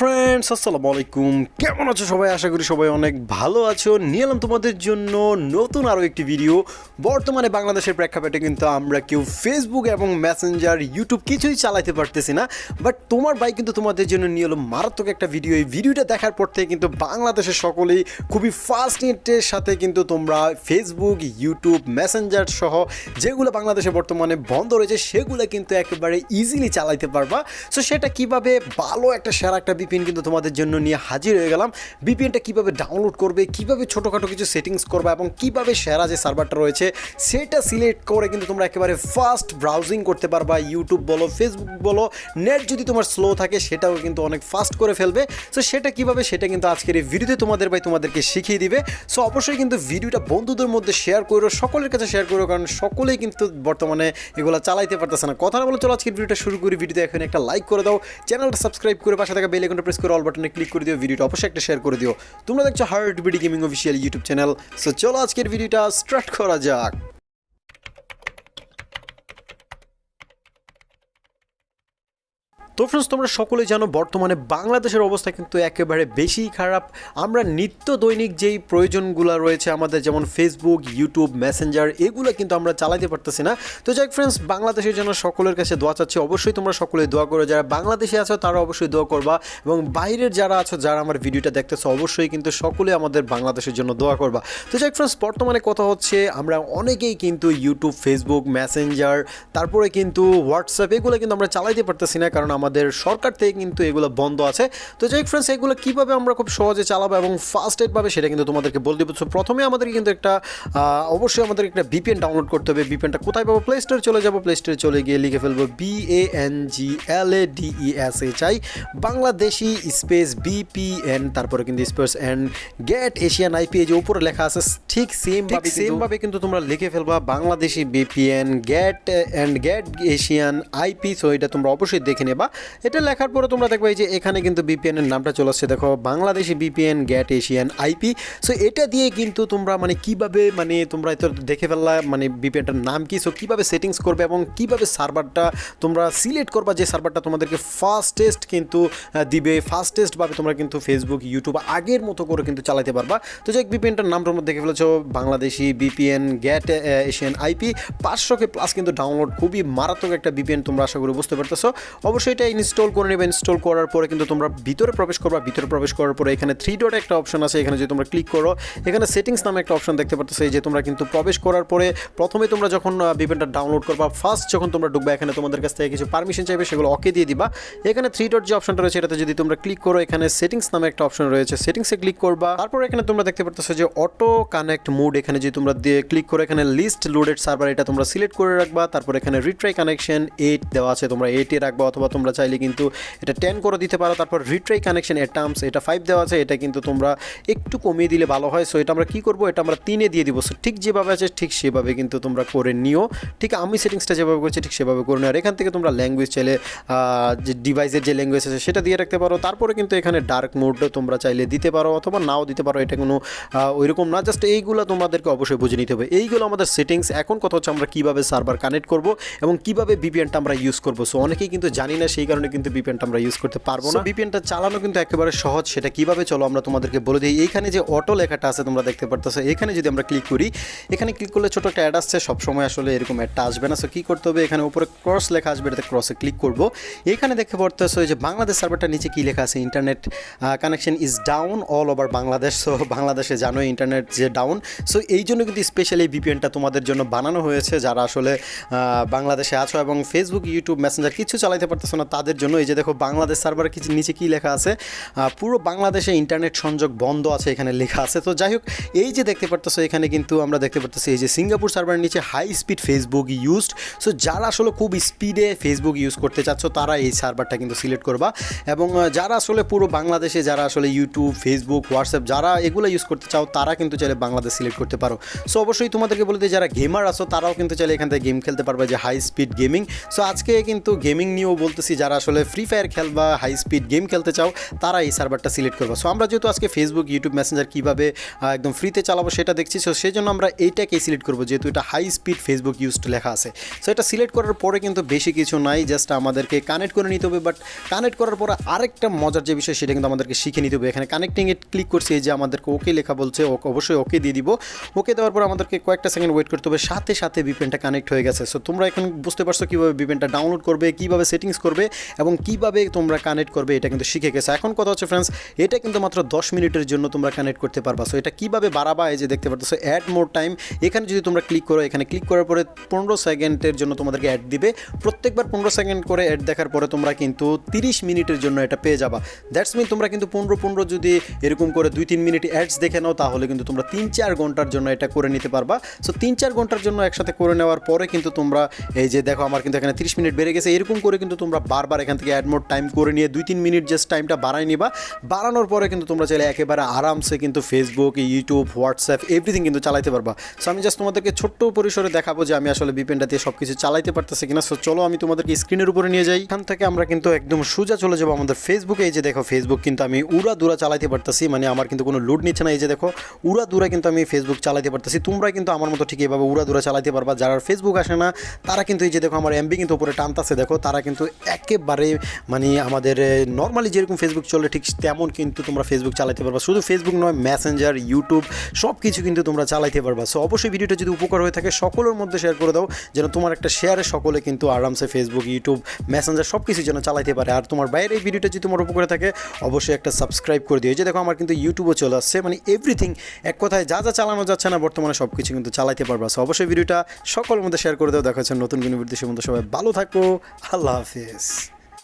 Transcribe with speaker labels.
Speaker 1: Friends আসসালামু আলাইকুম কেমন আছো সবাই? আশা করি সবাই অনেক ভালো আছো। নিয়ে এলাম তোমাদের জন্য নতুন আরও একটি ভিডিও বর্তমানে বাংলাদেশের প্রেক্ষাপটে কিন্তু আমরা কেউ ফেসবুক এবং মেসেঞ্জার ইউটিউব কিছুই চালাতে পারতেছি না। বাট তোমার ভাই কিন্তু তোমাদের জন্য নিয়ে এলো মারাত্মক একটা ভিডিও এই ভিডিওটা দেখার পর থেকে কিন্তু বাংলাদেশের সকলেই খুবই ফাস্ট নেটের সাথে কিন্তু তোমরা ফেসবুক ইউটিউব মেসেঞ্জার সহ যেগুলো বাংলাদেশে বর্তমানে বন্ধ রয়েছে, সেগুলো কিন্তু একেবারে ইজিলি চালাইতে পারবা। সো সেটা কীভাবে ভালো একটা, সেরা একটা বিপিএন কিন্তু তোমাদের জন্য নিয়ে হাজির হয়ে গেলাম। বিপিএনটা কীভাবে ডাউনলোড করবে, কীভাবে ছোটোখাটো কিছু সেটিংস করবে এবং কীভাবে সেরা যে সার্ভারটা রয়েছে, সেটা সিলেক্ট করে কিন্তু তোমরা একেবারে ফাস্ট ব্রাউজিং করতে পারবা। ইউটিউব বলো ফেসবুক বলো নেট যদি তোমার স্লো থাকে, সেটাও কিন্তু অনেক ফাস্ট করে ফেলবে। সো সেটা কীভাবে, সেটা কিন্তু আজকের এই ভিডিওতে তোমাদের ভাই তোমাদেরকে শিখিয়ে দিবে। সো অবশ্যই কিন্তু ভিডিওটা বন্ধুদের মধ্যে শেয়ার করো সকলের কাছে শেয়ার করো কারণ সকলেই কিন্তু বর্তমানে এগুলো চালাইতে পারতেছে না। কথা বলে চলো আজকের ভিডিওটা শুরু করি। ভিডিওতে এখন একটা লাইক করে দাও, চ্যানেলটা সাবস্ক্রাইব করে পাশে থাকা বেল আইকনটা প্রেস করে অল বাটনে ক্লিক করে দিও ভিডিওটা অবশ্যই একটা শেয়ার করে দিও। তোমরা দেখছ heart BD gaming official YouTube channel so চলো আজকের ভিডিওটা স্টার্ট করা যাক। তো ফ্রেন্ডস তোমরা সকলে জানো বর্তমানে বাংলাদেশের অবস্থা কিন্তু একেবারে বেশি খারাপ। আমরা নিত্য দৈনিক যেই প্রয়োজনগুলো রয়েছে আমাদের, যেমন ফেসবুক ইউটিউব মেসেঞ্জার এগুলো কিন্তু আমরা চালাতে পারতেছি না। তো যাই ফ্রেন্ডস বাংলাদেশের জন্য সকলের কাছে দোয়া চাচ্ছি। অবশ্যই তোমরা সকলে দোয়া করো। যারা বাংলাদেশে আছো, তারা অবশ্যই দোয়া করবা। এবং বাইরের যারা আছো, যারা আমার ভিডিওটা দেখতেছো, অবশ্যই কিন্তু সকলে আমাদের বাংলাদেশের জন্য দোয়া করবা। তো যাই ফ্রেন্ডস বর্তমানে কথা হচ্ছে, আমরা অনেকেই কিন্তু ইউটিউব ফেসবুক মেসেঞ্জার তারপরে কিন্তু হোয়াটসঅ্যাপ এগুলো কিন্তু আমরা চালাইতে পারতেছি না, কারণ সরকার থেকে কিন্তু এগুলো বন্ধ আছে। তো যাই ফ্রেন্ডস এগুলো কীভাবে আমরা খুব সহজে চালাবো এবং ফাস্টেড পাবে সেটা কিন্তু তোমাদেরকে বলে দেবো। So, প্রথমে আমাদের কিন্তু একটা অবশ্যই আমাদের একটা বিপিএন ডাউনলোড করতে হবে। বিপিএনটা কোথায় পাবো? প্লে স্টোরে চলে যাব। প্লে স্টোরে চলে গিয়ে লিখে ফেলব B A N G L A D E S H I Bangladeshi space VPN তারপরে কিন্তু space and get Asian IP যে উপরে লেখা আছে ঠিক সেম ভাবে সেম ভাবে কিন্তু তোমরা লিখে ফেলবা Bangladeshi VPN get and get Asian IP so এটা তোমরা অবশ্যই দেখে নেবা। এটা লেখার পরে তোমরা দেখবে এই যে এখানে কিন্তু বিপিএন এর নামটা চলে আসছে। দেখো, Bangladeshi VPN get Asian IP so এটা দিয়ে কিন্তু তোমরা মানে কীভাবে মানে তোমরা তো দেখে ফেললা মানে বিপিএনটার নাম কি? সো কীভাবে সেটিংস করবে এবং কীভাবে সার্ভারটা তোমরা সিলেক্ট করবা যে সার্ভারটা তোমাদেরকে ফাস্টেস্ট কিন্তু দিবে ফাস্টেস্ট ভাবে তোমরা কিন্তু ফেসবুক ইউটিউব আগের মতো করে কিন্তু চালাতে পারবা। তো যাই বিপিএনটার নাম তোমরা দেখে ফেলেছো, Bangladeshi VPN get Asian IP পাঁচশোকে plus কিন্তু ডাউনলোড খুবই মারাত্মক একটা বিপিএন তোমরা আশা করি বুঝতে পারতেছো। অবশ্যই এটা ইনস্টল করে নেবে ইনস্টল করার পরে কিন্তু তোমরা ভিতরে প্রবেশ করবা, ভিতরে প্রবেশ করার পরে এখানে থ্রি ডট একটা অপশন আছে, এখানে যদি তোমরা ক্লিক করো, এখানে সেটিংস নামে একটা অপশন দেখতে পারতেছো যে তোমরা কিন্তু প্রবেশ করার পরে প্রথমে তোমরা যখন বিপিএনটা ডাউনলোড করবা ফার্স্ট যখন তোমরা ঢুকবা, এখানে তোমাদের কাছ থেকে কিছু পারমিশন চাইবে, সেগুলো ওকে দিয়ে দিবা। এখানে থ্রি ডট যে অপশনটা রয়েছে, এটাতে যদি তোমরা ক্লিক করো, এখানে সেটিংস নামে একটা অপশন রয়েছে সেটিংসে ক্লিক করবা। তারপর এখানে তোমরা দেখতে পারতেছো যে অটো কানেক্ট মোড এখানে যদি তোমরা দিয়ে ক্লিক করো, এখানে লিস্ট লোডেড সার্ভার এটা তোমরা সিলেক্ট করে রাখবা। তারপর এখানে রিট্রাই কানেকশন এইট দেওয়া আছে, তোমরা এইটে রাখবা, অথবা তোমরা চাইলে কিন্তু এটা টেন করে দিতে পারো। তারপর রিট্রাই কানেকশন এর টার্মস এটা ফাইভ দেওয়া আছে, এটা কিন্তু তোমরা একটু কমিয়ে দিলে ভালো হয়। সো এটা আমরা কী করব? এটা আমরা তিনে দিয়ে দিব। সো ঠিক যেভাবে আছে, ঠিক সেভাবে কিন্তু তোমরা করে নিও। ঠিক আমি সেটিংসটা যেভাবে করছি, ঠিক সেভাবে করে নিও। আর এখান থেকে তোমরা ল্যাঙ্গুয়েজ চাইলে যে ডিভাইসের যে ল্যাঙ্গুয়েজ আছে, সেটা দিয়ে রাখতে পারো। তারপরে কিন্তু এখানে ডার্ক মোড তোমরা চাইলে দিতে পারো, অথবা নাও দিতে পারো। এটা কোনো ওইরকম না। জাস্ট এইগুলো তোমাদেরকে অবশ্যই বুঝে নিতে হবে। এইগুলো আমাদের সেটিংস এখন কথা হচ্ছে আমরা কীভাবে সার্ভার কানেক্ট করব এবং কীভাবে বিপিএনটা আমরা ইউজ করব। সো অনেকেই কিন্তু জানি না সেই কারণে কিন্তু বিপিএনটা আমরা ইউজ করতে পারব না। বিপিএনটা চালানো কিন্তু একেবারে সহজ সেটা কীভাবে চলো আমরা তোমাদেরকে বলে দিই। এইখানে যে অটো লেখাটা আছে তোমরা দেখতে পারতেছো এখানে যদি আমরা ক্লিক করি এখানে ক্লিক করলে ছোটো একটা অ্যাড আসছে সবসময় আসলে এরকম অ্যাডটা আসবে না। সো কী করতে হবে? এখানে উপরে ক্রস লেখা আসবে এটাতে ক্রসে ক্লিক করব। এখানে দেখতে পারতেছো যে বাংলাদেশ সার্ভারটা নিচে কী লেখা আছে? Internet connection is down all over Bangladesh so বাংলাদেশে জানো ইন্টারনেট যে ডাউন সো এই জন্য কিন্তু স্পেশালি এই ভিপিএনটা তোমাদের জন্য বানানো হয়েছে। যারা আসলে বাংলাদেশে আছো এবং ফেসবুক ইউটিউব মেসেঞ্জার কিছু চালাতে পারতেছো না তাদের জন্য এই যে দেখো বাংলাদেশ সার্ভার কিছু নিচে কী লেখা আছে? পুরো বাংলাদেশে ইন্টারনেট সংযোগ বন্ধ আছে এখানে লেখা আছে। তো যাই হোক, এই যে দেখতে পারতেছো এখানে কিন্তু আমরা দেখতে পারতেছি এই যে সিঙ্গাপুর সার্ভারের নিচে high speed Facebook used so যারা আসলে খুব স্পিডে ফেসবুক ইউজ করতে চাচ্ছ, তারা এই সার্ভারটা কিন্তু সিলেক্ট করবা। এবং যারা আসলে পুরো বাংলাদেশে যারা আসলে ইউটিউব ফেসবুক হোয়াটসঅ্যাপ যারা এগুলো ইউজ করতে চাও, তারা কিন্তু চাইলে বাংলাদেশ সিলেক্ট করতে পারো। সো অবশ্যই তোমাদেরকে বলে দিই, যারা গেমার আছো, তারাও কিন্তু চাইলে এখান থেকে গেম খেলতে পারবে যে হাই স্পিড গেমিং সো আজকে কিন্তু গেমিং নিয়েও বলতেছি যারা আসলে ফ্রি ফায়ার খেলবা হাই স্পিড গেম খেলতে চাও, তারা এই সার্ভারটা সিলেক্ট করবা। সো আমরা যেহেতু আজকে ফেসবুক ইউটিউব মেসেঞ্জার কীভাবে একদম ফ্রিতে চালাবো সেটা দেখছি। সো সেই জন্য আমরা এইটাকেই সিলেক্ট করব, যেহেতু এটা হাই স্পিড ফেসবুক ইউজড লেখা আছে। সো এটা সিলেক্ট করার পরে কিন্তু বেশি কিছু নাই জাস্ট আমাদেরকে কানেক্ট করে নিতে হবে। বাট কানেক্ট করার পরে আরেকটা মজার যে বিষয়, সেটা কিন্তু আমাদেরকে শিখে নিতে হবে। এখানে কানেক্টিং এ ক্লিক করছি যে আমাদেরকে ওকে লেখা বলছে ওকে অবশ্যই ওকে দিয়ে দিব। ওকে দেওয়ার পর আমাদেরকে কয়েকটা সেকেন্ড ওয়েট করতে হবে। সাথে সাথে বিপেনটা কানেক্ট হয়ে গেছে। সো তোমরা এখন বুঝতে পারছ কীভাবে বিপেনটা ডাউনলোড করবে, কীভাবে সেটিংস করবে। এবং কীভাবে তোমরা কানেক্ট করবে এটা কিন্তু শিখে গেছে। এখন কথা হচ্ছে ফ্রেন্ডস এটা কিন্তু মাত্র দশ মিনিটের জন্য তোমরা কানেক্ট করতে পারবা। সো এটা কীভাবে বাড়াবা, এই যে দেখতে পাচ্ছ অ্যাড মোর টাইম এখানে যদি তোমরা ক্লিক করো, এখানে ক্লিক করার পরে পনেরো সেকেন্ডের জন্য তোমাদেরকে অ্যাড দিবে। প্রত্যেকবার পনেরো সেকেন্ড করে অ্যাড দেখার পরে তোমরা কিন্তু তিরিশ মিনিটের জন্য এটা পেয়ে যাবা। দ্যাটস মিন তোমরা কিন্তু পনেরো পনেরো যদি এরকম করে দুই তিন মিনিট অ্যাডস দেখে নাও, তাহলে কিন্তু তোমরা তিন চার ঘণ্টার জন্য এটা করে নিতে পারবা। সো তিন চার ঘণ্টার জন্য একসাথে করে নেওয়ার পরে কিন্তু তোমরা, এই যে দেখো, আমার কিন্তু এখানে তিরিশ মিনিট বেড়ে গেছে। এরকম করে কিন্তু তোমরা বারবার এখান থেকে অ্যাড মোড টাইম করে নিয়ে দুই তিন মিনিট জাস্ট টাইমটা বাড়াই নিবা। বাড়ানোর পরে কিন্তু তোমরা চাইলে একেবারে আরামসে কিন্তু ফেসবুক ইউটিউব হোয়াটসঅ্যাপ এভরিথিং কিন্তু চালাতে পারবা। সো আমি জাস্ট তোমাদেরকে ছোট্ট পরিসরে দেখাবো যে আমি আসলে বিপেনটা দিয়ে সব কিছু চালাইতে পারতেছি কিনা। সো চলো আমি তোমাদেরকে স্ক্রিনের উপরে নিয়ে যাই। এখান থেকে আমরা কিন্তু একদম সোজা চলে যাব আমাদের ফেসবুকে এই যে দেখো ফেসবুক কিন্তু আমি উড়া দুরা চালাইতে পারতেছি মানে আমার কিন্তু কোনো লোড নিচ্ছে না। এই যে দেখো উড়া দুরা কিন্তু আমি ফেসবুক চালাইতে পারতেছি। তোমরা কিন্তু আমার মতো ঠিক এইভাবে উড়া দুরা চালাইতে পারবা। যারা ফেসবুক আসে না, তারা কিন্তু এই যে দেখো, আমার এমবি কিন্তু উপরে টানতাছে। দেখো, তারা কিন্তু একেবারে মানে আমাদের নর্মালি যেরকম ফেসবুক চলে, ঠিক তেমন কিন্তু তোমরা ফেসবুক চালাতে পারবা। শুধু ফেসবুক নয় মেসেঞ্জার ইউটিউব সব কিছু কিন্তু তোমরা চালাইতে পারবা। সো অবশ্যই ভিডিওটা যদি উপকার হয়ে থাকে, সকলের মধ্যে শেয়ার করে দাও, যেন তোমার একটা শেয়ারে সকলে কিন্তু আরামসে ফেসবুক ইউটিউব মেসেঞ্জার সব কিছু যেন চালাইতে পারে। আর তোমার বাইরে এই ভিডিওটা যদি তোমার উপকারে থাকে, অবশ্যই একটা সাবস্ক্রাইব করে দিও। এই যে দেখো, আমার কিন্তু ইউটিউবও চলে আসছে। মানে এভরিথিং এক কথায় যা যা চালানো যাচ্ছে না, বর্তমানে সব কিছু কিন্তু চালাইতে পারবা। সো অবশ্যই ভিডিওটা সকলের মধ্যে শেয়ার করে দাও। দেখা হচ্ছে নতুন কোনো ভিডিও সে সবাই ভালো থাকো। আল্লাহ হাফিজ।